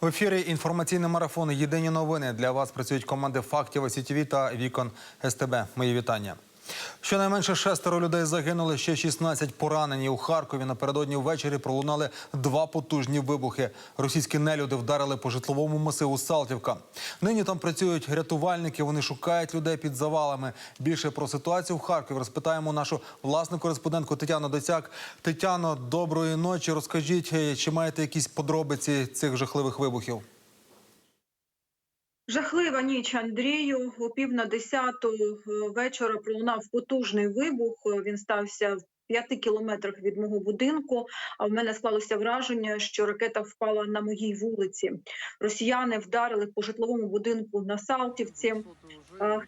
В ефірі інформаційний марафон Єдині новини. Для вас працюють команди фактів сітіві та Вікон СТБ. Мої вітання. Щонайменше шестеро людей загинули, ще 16 поранені. У Харкові напередодні ввечері пролунали два потужні вибухи. Російські нелюди вдарили по житловому масиву Салтівка. Нині там працюють рятувальники. Вони шукають людей під завалами. Більше про ситуацію в Харкові розпитаємо нашу власну кореспондентку Тетяну Доцяк. Тетяно, доброї ночі. Розкажіть, чи маєте якісь подробиці цих жахливих вибухів? Жахлива ніч Андрію. О пів на десяту е, вечора пролунав потужний вибух. Е, Він стався в п'яти кілометрах від мого будинку. А в мене склалося враження, що ракета впала на моїй вулиці. Росіяни вдарили по житловому будинку на Салтівці.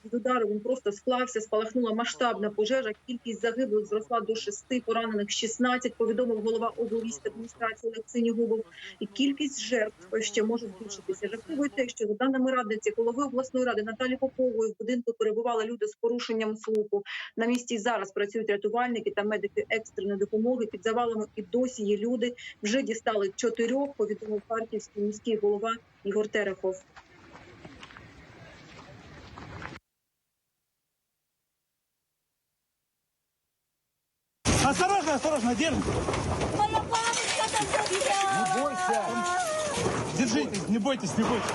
Від удару він просто склався, спалахнула масштабна пожежа. Кількість загиблих зросла до шести, поранених 16, повідомив голова облвійськадміністрації Олег Синігубов. І кількість жертв ще може збільшитися. Жахливо те, що за даними радниці голови обласної ради Наталі Попової в будинку перебували люди з порушенням слуху. На місці зараз працюють рятувальники та медики екстреної допомоги. Під завалами і досі є люди. Вже дістали чотирьох. Повідомив харківський міський голова Ігор Терехов. Осторожно, осторожно, держим. Моя бабушка там Не бойся. Держитесь, не бойтесь, не бойтесь.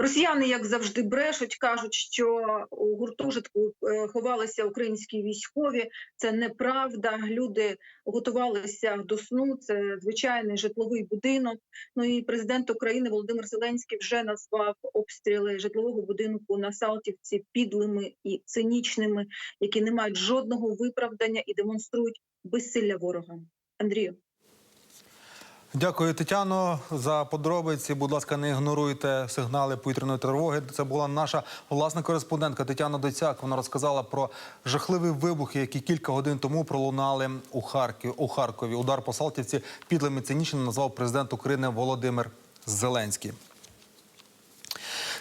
Росіяни, як завжди, брешуть, кажуть, що у гуртожитку е, ховалися українські військові. Це неправда. Люди готувалися до сну. Це звичайний житловий будинок. Ну і президент України Володимир Зеленський вже назвав обстріли житлового будинку на Салтівці підлими і цинічними, які не мають жодного виправдання і демонструють безсилля ворога. Андрію. Дякую, Тетяно, за подробиці. Будь ласка, не ігноруйте сигнали повітряної тривоги. Це була наша власна кореспондентка Тетяна Доцяк. Вона розказала про жахливі вибухи, які кілька годин тому пролунали у Харкові. У Харкові удар по Салтівці підлими цинічно назвав президент України Володимир Зеленський.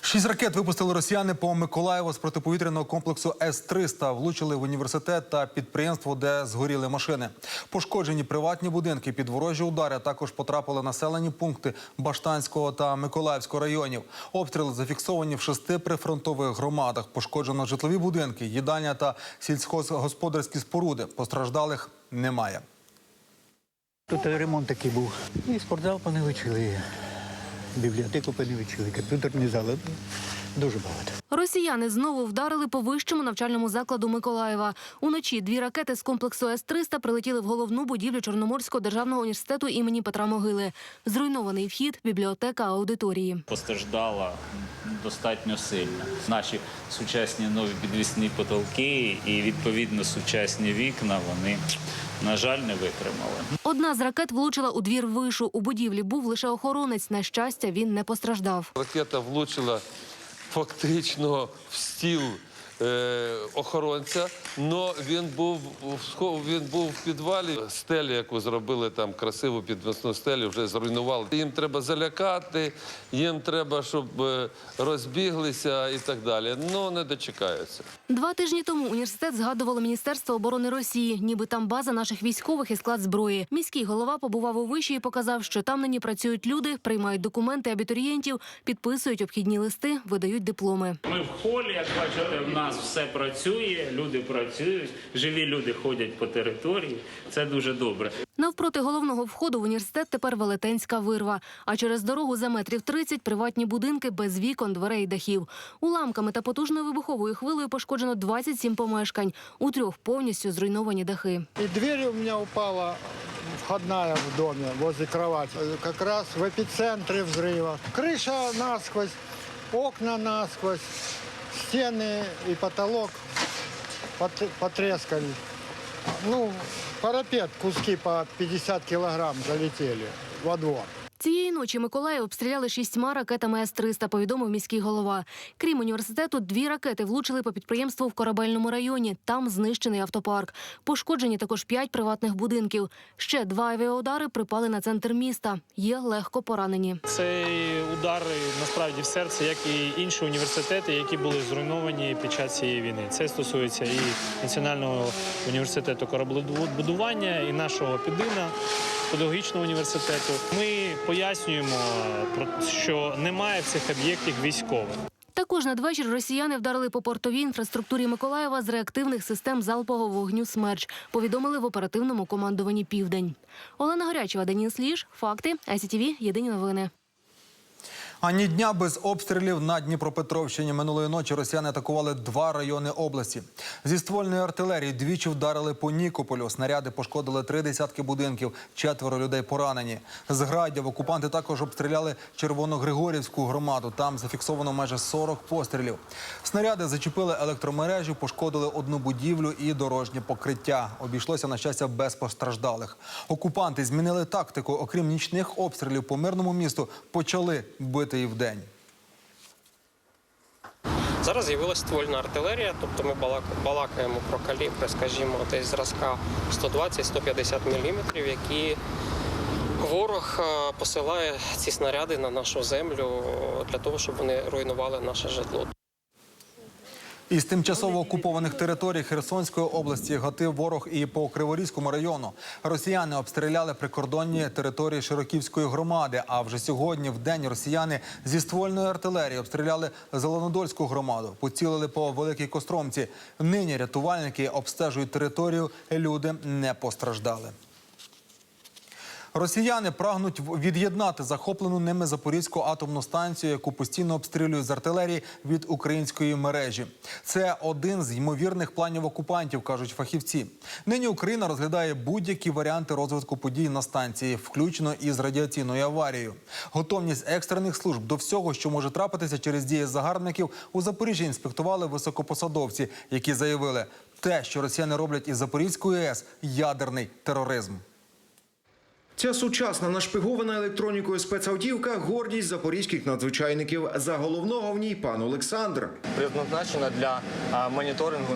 Шість ракет випустили росіяни по Миколаєву з протиповітряного комплексу С-300. Влучили в університет та підприємство, де згоріли машини. Пошкоджені приватні будинки під ворожі удари. Також потрапили населені пункти Баштанського та Миколаївського районів. Обстріли зафіксовані в шести прифронтових громадах. Пошкоджено житлові будинки, їдальня та сільськогосподарські споруди. Постраждалих немає. Тут ремонт такий був. І спортзал поневичили, бібліотеку поневичили, комп'ютерні зали. Дуже багато. Росіяни знову вдарили по вищому навчальному закладу Миколаєва. Уночі дві ракети з комплексу С-300 прилетіли в головну будівлю Чорноморського державного університету імені Петра Могили. Зруйнований вхід, бібліотека, аудиторії. постраждала достатньо сильно. Наші сучасні нові підвісні потолки і відповідно сучасні вікна вони, на жаль, не витримали. Одна з ракет влучила у двір вишу. У будівлі був лише охоронець. На щастя, він не постраждав. Ракета влучила фактично в стіл е, охоронця, але він був, в він був в підвалі. Стелю, яку зробили там красиву підвісну стелю, вже зруйнували. Їм треба залякати, їм треба, щоб е, розбіглися і так далі. Ну не дочекаються. Два тижні тому університет згадувало Міністерство оборони Росії, ніби там база наших військових і склад зброї. Міський голова побував у виші і показав, що там нині працюють люди, приймають документи абітурієнтів, підписують обхідні листи, видають дипломи. Ми в холі, як бачите, в нас все працює, люди працюють, живі люди ходять по території. Це дуже добре. Навпроти головного входу в університет тепер велетенська вирва. А через дорогу за метрів 30 – приватні будинки без вікон, дверей і дахів. Уламками та потужною вибуховою хвилею пошкоджено 27 помешкань. У трьох повністю зруйновані дахи. И дверь у меня упала входная в доме возле кровати. Э, Как раз в эпицентре взрыва. Крыша насквозь, окна насквозь, стены и потолок потрескали. Ну, парапет, куски по 50 килограмм залетели во двор. Цієї ночі Миколаїв обстріляли шістьма ракетами С-300, повідомив міський голова. Крім університету, дві ракети влучили по підприємству в корабельному районі. Там знищений автопарк. Пошкоджені також п'ять приватних будинків. Ще два авіаудари припали на центр міста. Є легко поранені. Це удари насправді в серце, як і інші університети, які були зруйновані під час цієї війни. Це стосується і Національного університету кораблебудування, і нашого підина педагогічного університету. Ми пояснюємо, що немає в цих об'єктів військових. Також надвечір росіяни вдарили по портовій інфраструктурі Миколаєва з реактивних систем залпового вогню «Смерч», повідомили в оперативному командуванні «Південь». Олена Горячева, Деніс Сліж, Факти. СІТВ. Єдині новини. Ані дня без обстрілів на Дніпропетровщині минулої ночі росіяни атакували два райони області. Зі ствольної артилерії двічі вдарили по Нікополю. Снаряди пошкодили три десятки будинків, четверо людей поранені. З градів окупанти також обстріляли Червоногригорівську громаду. Там зафіксовано майже 40 пострілів. Снаряди зачепили електромережі, пошкодили одну будівлю і дорожнє покриття. Обійшлося на щастя без постраждалих. Окупанти змінили тактику. Окрім нічних обстрілів по мирному місту, почали бити і вдень. Зараз з'явилася ствольна артилерія, тобто ми балакаємо про калібри, скажімо, десь зразка 120-150 мм, які ворог е, посилає ці снаряди на нашу землю для того, щоб вони руйнували наше житло. Із тимчасово окупованих територій Херсонської області гатив ворог і по Криворізькому району. Росіяни обстріляли прикордонні території Широківської громади. А вже сьогодні в день росіяни зі ствольної артилерії обстріляли Зеленодольську громаду, поцілили по великій костромці. Нині рятувальники обстежують територію. Люди не постраждали. Росіяни прагнуть від'єднати захоплену ними Запорізьку атомну станцію, яку постійно обстрілюють з артилерії від української мережі. Це один з ймовірних планів окупантів, кажуть фахівці. Нині Україна розглядає будь-які варіанти розвитку подій на станції, включно із радіаційною аварією. Готовність екстрених служб до всього, що може трапитися через дії загарбників, у Запоріжжі інспектували високопосадовці, які заявили, те, що росіяни роблять із Запорізької АЕС – ядерний тероризм. Ця сучасна нашпигована електронікою спецавтівка гордість запорізьких надзвичайників. За головного в ній пан Олександр. Предназначена для моніторингу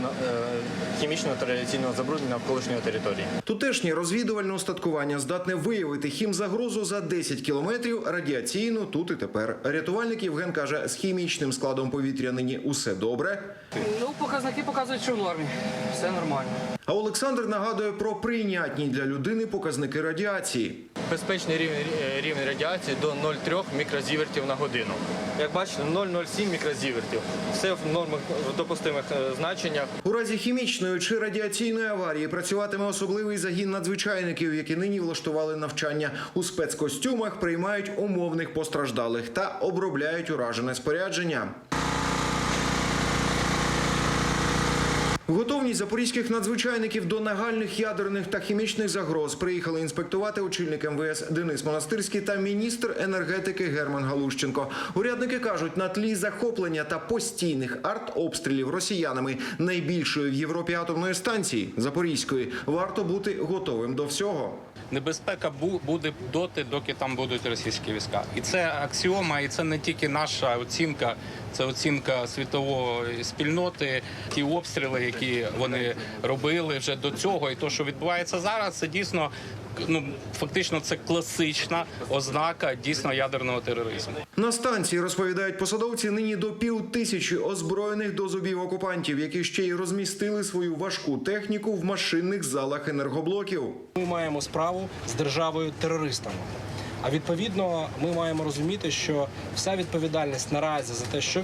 хімічного та радіаційного забруднення навколишньої території. Тутешнє розвідувальне устаткування здатне виявити хімзагрозу за 10 кілометрів радіаційну тут і тепер. Рятувальник Євген каже, з хімічним складом повітря нині усе добре. Ну, показники показують, що в нормі. Все нормально. А Олександр нагадує про прийнятні для людини показники радіації. Безпечний рівень, рівень радіації до 0,3 мікрозівертів на годину. Як бачите, 0,07 мікрозівертів. Все в нормах в допустимих е, значеннях. У разі хімічної чи радіаційної аварії працюватиме особливий загін надзвичайників, які нині влаштували навчання у спецкостюмах, приймають умовних постраждалих та обробляють уражене спорядження. Готовність запорізьких надзвичайників до нагальних ядерних та хімічних загроз приїхали інспектувати очільник МВС Денис Монастирський та міністр енергетики Герман Галущенко. Урядники кажуть, на тлі захоплення та постійних артобстрілів росіянами найбільшої в Європі атомної станції Запорізької варто бути готовим до всього. Небезпека бу- буде доти, доки там будуть російські війська. І це аксіома, і це не тільки наша оцінка, це оцінка світової спільноти. Ті обстріли, які вони робили вже до цього, і то, що відбувається зараз, це дійсно ну фактично це класична ознака дійсно ядерного тероризму. На станції розповідають посадовці нині до пів тисячі озброєних до зубів окупантів, які ще й розмістили свою важку техніку в машинних залах енергоблоків. Ми маємо справу з державою терористами. А відповідно, ми маємо розуміти, що вся відповідальність наразі за те, що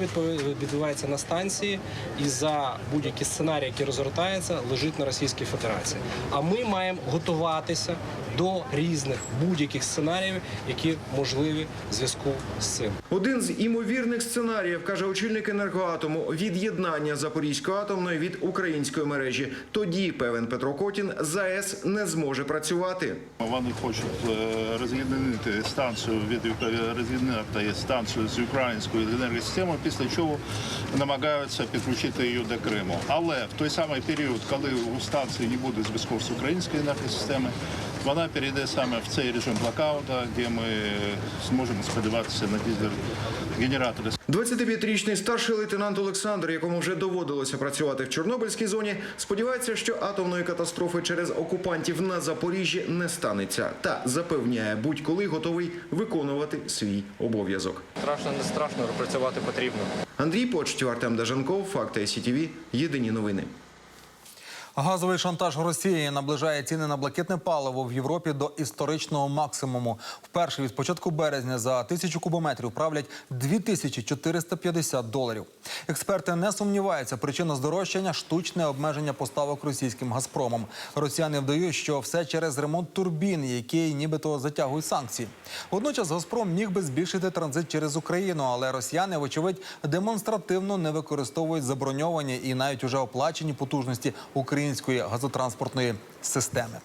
відбувається на станції, і за будь-які сценарії, які розгортаються, лежить на Російській Федерації. А ми маємо готуватися до різних будь-яких сценаріїв, які можливі в зв'язку з цим. Один з імовірних сценаріїв каже очільник енергоатому від'єднання Запорізької атомної від української мережі. Тоді певен Петро Котін ЗАЕС не зможе працювати. Вони хочуть е, роз'єднати станцію від роз'єднати станцію з українською енергосистемою, після чого намагаються підключити її до Криму. Але в той самий період, коли у станції не буде зв'язку з українською енергосистемою, вона перейде саме в цей режим блокаута, де ми зможемо сподіватися на дизель-генератори. 25-річний старший лейтенант Олександр, якому вже доводилося працювати в Чорнобильській зоні, сподівається, що атомної катастрофи через окупантів на Запоріжжі не станеться, та запевняє, будь-коли готовий виконувати свій обов'язок. Страшно, не страшно, працювати потрібно. Андрій Почтів, Артем Дажанков, Факти СІТВ, Єдині новини. Газовий шантаж Росії наближає ціни на блакитне паливо в Європі до історичного максимуму. Вперше від початку березня за тисячу кубометрів правлять 2450 доларів. Експерти не сумніваються, причина здорожчання штучне обмеження поставок російським Газпромом. Росіяни вдають, що все через ремонт турбін, які нібито затягують санкції. Водночас Газпром міг би збільшити транзит через Україну, але росіяни, вочевидь, демонстративно не використовують заброньовані і навіть уже оплачені потужності української газотранспортної системи.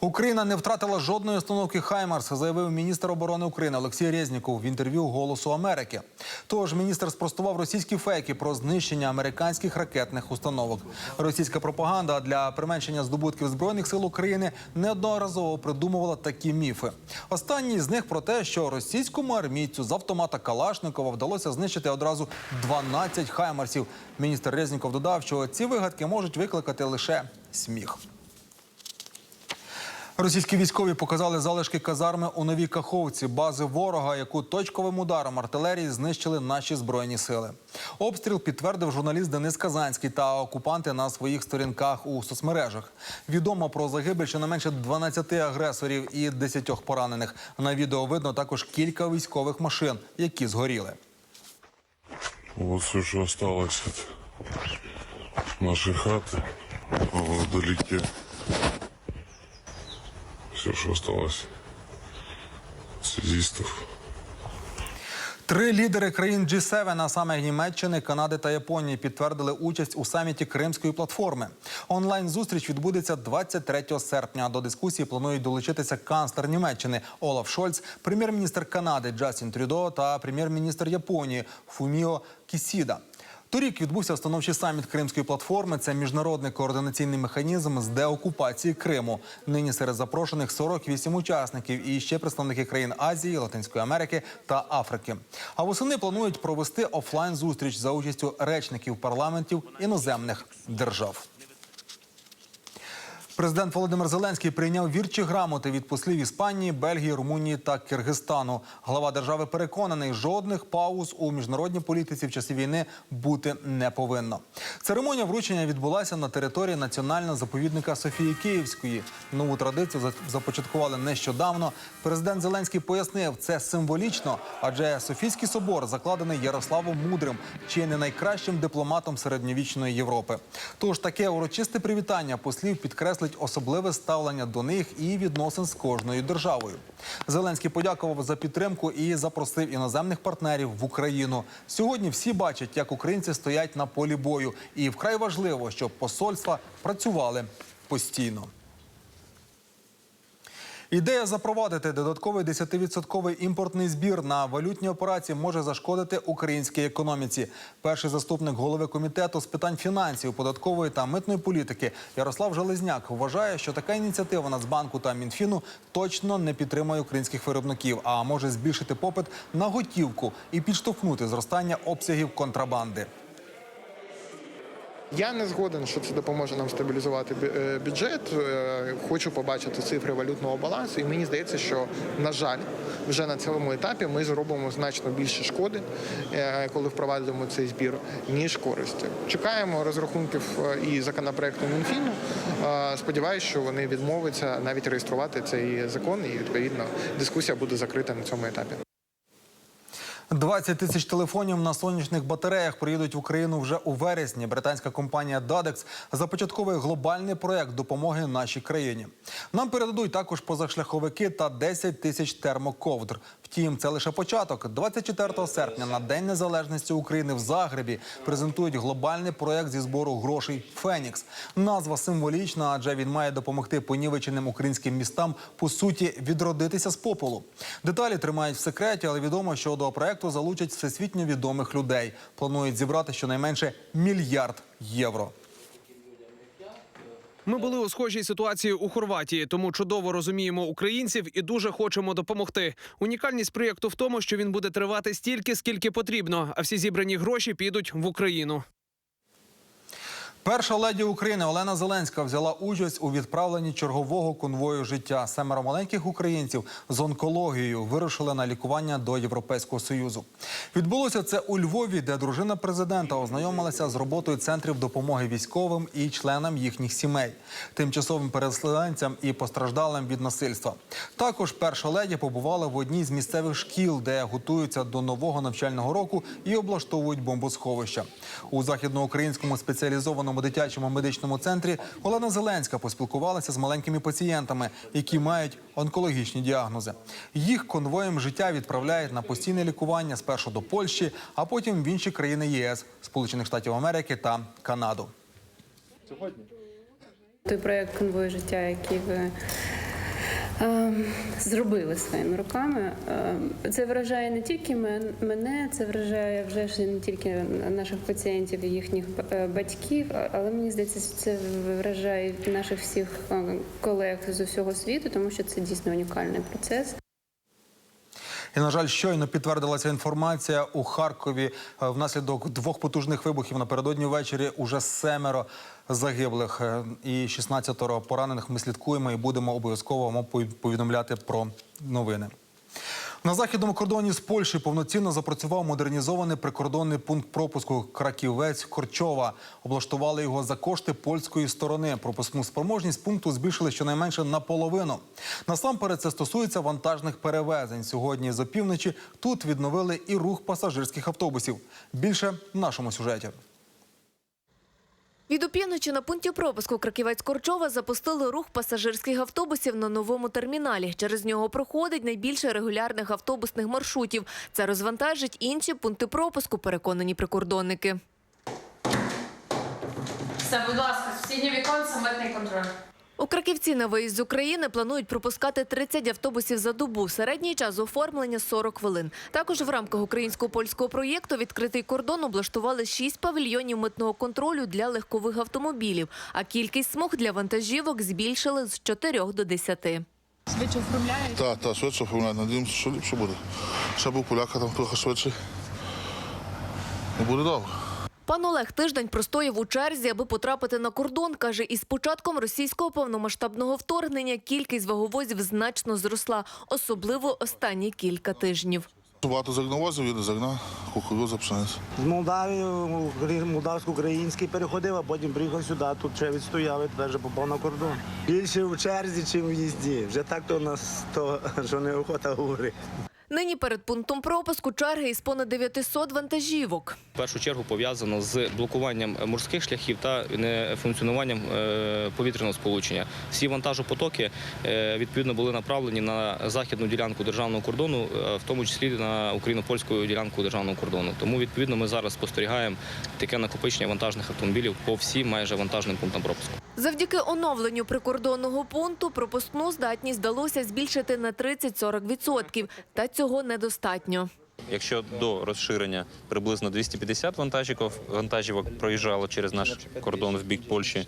Україна не втратила жодної установки Хаймарс, заявив міністр оборони України Олексій Резніков в інтерв'ю Голосу Америки. Тож міністр спростував російські фейки про знищення американських ракетних установок. Російська пропаганда для применшення здобутків збройних сил України неодноразово придумувала такі міфи. Останній з них про те, що російському армійцю з автомата Калашникова вдалося знищити одразу 12 хаймарсів. Міністр Резніков додав, що ці вигадки можуть викликати лише сміх. Російські військові показали залишки казарми у новій Каховці, бази ворога, яку точковим ударом артилерії знищили наші збройні сили. Обстріл підтвердив журналіст Денис Казанський та окупанти на своїх сторінках у соцмережах. Відомо про загибель щонайменше 12 агресорів і 10 поранених. На відео видно також кілька військових машин, які згоріли. Вот все, осталось от нашей хаты вдалеке. Все, что осталось от связистов. Три лідери країн G7, а саме Німеччини, Канади та Японії, підтвердили участь у саміті Кримської платформи. Онлайн зустріч відбудеться 23 серпня. До дискусії планують долучитися канцлер Німеччини Олаф Шольц, прем'єр-міністр Канади Джастін Трюдо та прем'єр-міністр Японії Фуміо Кісіда. Торік відбувся установчий саміт Кримської платформи. Це міжнародний координаційний механізм з деокупації Криму. Нині серед запрошених 48 учасників і ще представники країн Азії, Латинської Америки та Африки. А восени планують провести офлайн зустріч за участю речників парламентів іноземних держав. Президент Володимир Зеленський прийняв вірчі грамоти від послів Іспанії, Бельгії, Румунії та Киргизстану. Глава держави переконаний, жодних пауз у міжнародній політиці в часі війни бути не повинно. Церемонія вручення відбулася на території національного заповідника Софії Київської. Нову традицію за- започаткували нещодавно. Президент Зеленський пояснив, це символічно, адже Софійський собор закладений Ярославом Мудрим, чи не найкращим дипломатом середньовічної Європи. Тож таке урочисте привітання послів підкреслить особливе ставлення до них і відносин з кожною державою. Зеленський подякував за підтримку і запросив іноземних партнерів в Україну. Сьогодні всі бачать, як українці стоять на полі бою, і вкрай важливо, щоб посольства працювали постійно. Ідея запровадити додатковий 10-відсотковий імпортний збір на валютні операції може зашкодити українській економіці. Перший заступник голови комітету з питань фінансів, податкової та митної політики Ярослав Железняк вважає, що така ініціатива Нацбанку та Мінфіну точно не підтримує українських виробників, а може збільшити попит на готівку і підштовхнути зростання обсягів контрабанди. Я не згоден, що це допоможе нам стабілізувати е, бюджет. Е, Хочу побачити цифри валютного балансу, і мені здається, що на жаль, вже на цьому етапі ми зробимо значно більше шкоди, е, коли впровадимо цей збір, ніж користі. Чекаємо розрахунків і законопроекту Мінфіну. Сподіваюсь, що вони відмовляться навіть реєструвати цей закон, і відповідно дискусія буде закрита на цьому етапі. 20 тисяч телефонів на сонячних батареях приїдуть в Україну вже у вересні. Британська компанія Dadex започатковує глобальний проект допомоги нашій країні. Нам передадуть також позашляховики та 10 тисяч термоковдр. Втім, це лише початок. 24 серпня на День Незалежності України в Загребі презентують глобальний проект зі збору грошей Фенікс. Назва символічна, адже він має допомогти понівеченим українським містам по суті відродитися з попелу. Деталі тримають в секреті, але відомо, що до проекту залучать всесвітньо відомих людей. Планують зібрати щонайменше мільярд євро. Ми були у схожій ситуації у Хорватії, тому чудово розуміємо українців і дуже хочемо допомогти. Унікальність проєкту в тому, що він буде тривати стільки, скільки потрібно, а всі зібрані гроші підуть в Україну. Перша леді України Олена Зеленська взяла участь у відправленні чергового конвою життя. Семеро маленьких українців з онкологією вирушили на лікування до Європейського союзу. Відбулося це у Львові, де дружина президента ознайомилася з роботою центрів допомоги військовим і членам їхніх сімей, тимчасовим переселенцям і постраждалим від насильства. Також перша леді побувала в одній з місцевих шкіл, де готуються до нового навчального року і облаштовують бомбосховища. У західноукраїнському спеціалізованому дитячому медичному центрі Олена Зеленська поспілкувалася з маленькими пацієнтами, які мають онкологічні діагнози. Їх конвоєм життя відправляють на постійне лікування спершу до Польщі, а потім в інші країни ЄС, Сполучених Штатів Америки та Канаду. Сьогодні Той проект конвою життя, який ви зробили своїми руками, е, це вражає не тільки мене, це вражає вже ж не тільки наших пацієнтів і їхніх е, батьків, але мені здається, це вражає наших всіх е, колег з усього світу, тому що це дійсно унікальний процес. І на жаль, щойно підтвердилася інформація у Харкові е, внаслідок двох потужних вибухів напередодні ввечері. Уже семеро загиблих е, і 16 поранених. Ми слідкуємо і будемо обов'язково вам повідомляти про новини. На західному кордоні з Польщі повноцінно запрацював модернізований прикордонний пункт пропуску Краківець Корчова. Облаштували його за кошти польської сторони. Пропускну спроможність пункту збільшили щонайменше наполовину. Насамперед це стосується вантажних перевезень. Сьогодні з опівночі тут відновили і рух пасажирських автобусів. Більше в нашому сюжеті. Від опівночі на пункті пропуску Краківець-Корчова запустили рух пасажирських автобусів на новому терміналі. Через нього проходить найбільше регулярних автобусних маршрутів. Це розвантажить інші пункти пропуску, переконані прикордонники. Це, будь ласка, сусіднє віконце, митний контроль. У Краківці на виїзд з України планують пропускати 30 автобусів за добу. Середній час оформлення 40 хвилин. Також в рамках українсько-польського проєкту відкритий кордон облаштували 6 павільйонів митного контролю для легкових автомобілів, а кількість смуг для вантажівок збільшили з 4 до 10. Швидше оформляють. Так, так, швидше оформляють. Надіємося, що ліпше буде. Ще був поляка там трохи швидше. І буде добре. Пан Олег тиждень простояв у черзі, аби потрапити на кордон. Каже, із початком російського повномасштабного вторгнення кількість ваговозів значно зросла, особливо останні кілька тижнів. Багато зерновозів їде зерна, кукурудза, пшениця. З Молдавії, молдавсько-український переходив, а потім приїхав сюди, тут ще відстояв і тепер вже попав на кордон. Більше в черзі, чим в їзді. Вже так то у нас то, що неохота говорити. Нині перед пунктом пропуску черги із понад 900 вантажівок. В першу чергу пов'язано з блокуванням морських шляхів та нефункціонуванням е, повітряного сполучення. Всі вантажопотоки е, відповідно були направлені на західну ділянку державного кордону, е, в тому числі на україно-польську ділянку державного кордону. Тому відповідно ми зараз спостерігаємо таке накопичення вантажних автомобілів по всім майже вантажним пунктам пропуску. Завдяки оновленню прикордонного пункту пропускну здатність вдалося збільшити на 30-40%. Та цього недостатньо. Якщо до розширення приблизно 250 вантажівок, вантажівок проїжджало через наш кордон в бік Польщі,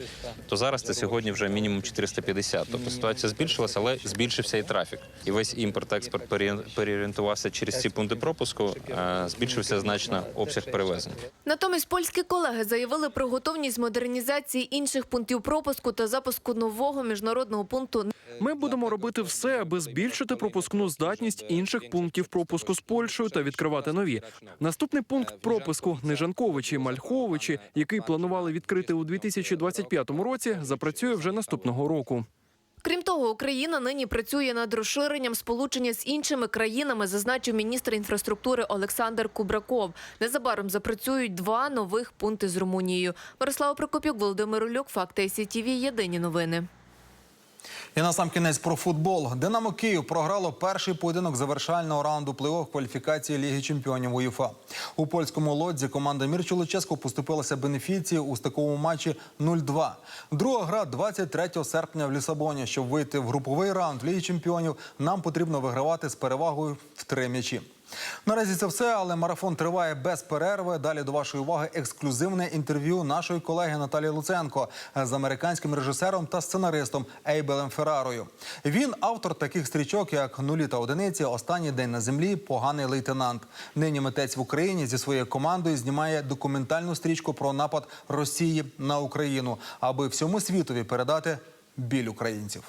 то зараз це сьогодні вже мінімум 450. Тобто ситуація збільшилася, але збільшився і трафік. І весь імпорт-експорт переорі- переорієнтувався через ці пункти пропуску, збільшився значно обсяг перевезень. Натомість польські колеги заявили про готовність модернізації інших пунктів пропуску та запуску нового міжнародного пункту Ми будемо робити все, аби збільшити пропускну здатність інших пунктів пропуску з Польщею та відкривати нові. Наступний пункт пропуску Нежанковичі, Мальховичі, який планували відкрити у 2025 році, запрацює вже наступного року. Крім того, Україна нині працює над розширенням сполучення з іншими країнами, зазначив міністр інфраструктури Олександр Кубраков. Незабаром запрацюють два нових пункти з Румунією. Мирослава Прокопюк, Володимир Улюк, Факти СІТВ. Єдині новини. І на сам кінець про футбол. Динамо Київ програло перший поєдинок завершального раунду плей-офф кваліфікації Ліги чемпіонів УЄФА. У польському лодзі команда Мірчу Луческо поступилася бенефіції у стиковому матчі 0-2. Друга гра 23 серпня в Лісабоні. Щоб вийти в груповий раунд Ліги чемпіонів, нам потрібно вигравати з перевагою в три м'ячі. Наразі це все, але марафон триває без перерви. Далі до вашої уваги ексклюзивне інтерв'ю нашої колеги Наталії Луценко з американським режисером та сценаристом Ейбелем Феррарою. Він автор таких стрічок, як нулі та одиниці, останній день на землі, поганий лейтенант. Нині митець в Україні зі своєю командою знімає документальну стрічку про напад Росії на Україну, аби всьому світові передати біль українців.